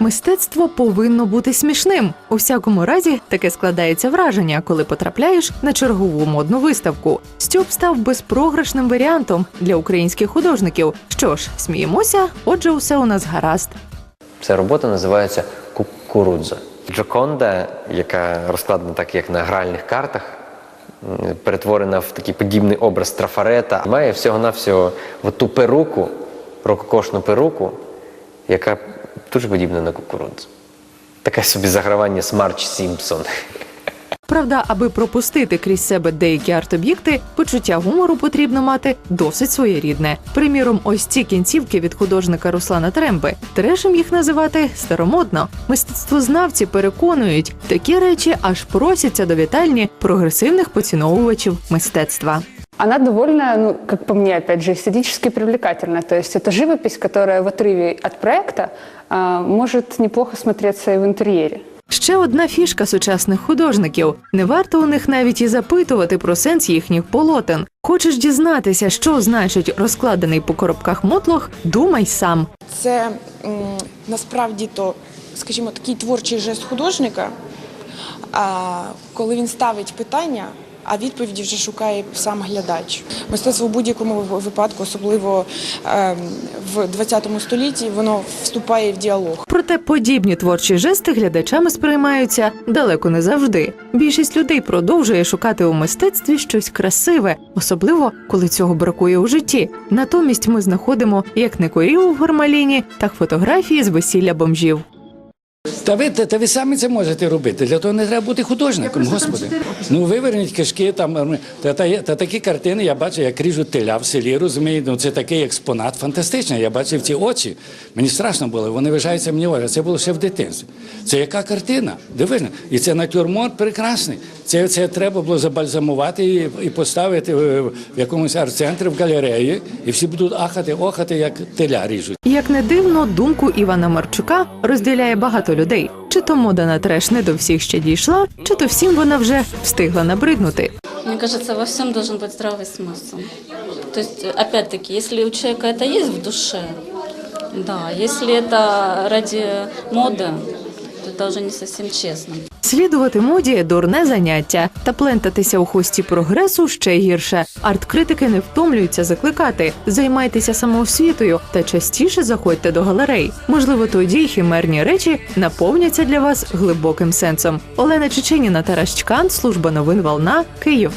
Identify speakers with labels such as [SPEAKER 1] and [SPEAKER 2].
[SPEAKER 1] Мистецтво повинно бути смішним. У всякому разі, таке складається враження, коли потрапляєш на чергову модну виставку. Стьоп став безпрограшним варіантом для українських художників. Що ж, сміємося, отже, усе у нас гаразд.
[SPEAKER 2] Ця робота називається Кукурудза. Джоконда, яка розкладена так, як на гральних картах, перетворена в такий подібний образ трафарета, має всього-навсього ту перуку, рококошну перуку, яка дуже подібна на кукурудзу. Таке собі загравання Смарч Сімпсон.
[SPEAKER 1] Правда, аби пропустити крізь себе деякі арт-об'єкти, почуття гумору потрібно мати досить своєрідне. Приміром, ось ці кінцівки від художника Руслана Тремби. Трешем їх називати старомодно. Мистецтвознавці переконують, такі речі аж просяться до вітальні прогресивних поціновувачів мистецтва.
[SPEAKER 3] Она довольно, ну, как по мне, опять же, эстетически привлекательна. То есть это живопись, которая в отрыве от проекта а, может неплохо смотреться и в интерьере.
[SPEAKER 1] Ще одна фішка сучасних художників. Не варто у них навіть і запитувати про сенс їхніх полотен. Хочеш дізнатися, що значить розкладений по коробках мотлох? Думай сам.
[SPEAKER 4] Це м, насправді то, скажімо, такий творчий жест художника, а, коли він ставить питання, а відповіді вже шукає сам глядач. Мистецтво в будь-якому випадку, особливо ем, в 20 столітті, воно вступає в діалог.
[SPEAKER 1] Проте подібні творчі жести глядачами сприймаються далеко не завжди. Більшість людей продовжує шукати у мистецтві щось красиве, особливо коли цього бракує у житті. Натомість ми знаходимо як не корів в Гармаліні, так фотографії з весілля бомжів.
[SPEAKER 5] Та ви, та, та ви самі це можете робити. Для того не треба бути художником, господи. Ну виверніть кишки там. Та, та, є- та такі картини я бачу, як ріжуть теля в селі, розумієте? Ну це такий експонат фантастичний. Я бачив ці очі. Мені страшно було, вони вижаються мені очі. Це було ще в дитинстві. Це яка картина? Дивись, і це натюрморт прекрасний. Це, це треба було забальзамувати і, і поставити в, в якомусь арт-центрі в галереї, і всі будуть ахати, охати, як теля ріжуть.
[SPEAKER 1] Як не дивно, думку Івана Марчука розділяє багато людей Чи то мода на треш не до всіх ще дійшла, чи то всім вона вже встигла набриднути.
[SPEAKER 6] Мне кажется, во всем должен быть здравый смысл. То есть, опять-таки, если у человека это есть в душе, да, если это ради моды, то это уже не совсем честно.
[SPEAKER 1] Слідувати моді дурне заняття, та плентатися у хвості прогресу ще гірше. Арт-критики не втомлюються закликати. Займайтеся самоосвітою та частіше заходьте до галерей. Можливо, тоді хімерні речі наповняться для вас глибоким сенсом. Олена Чеченіна Тарас Чкан, служба новин Волна, Київ.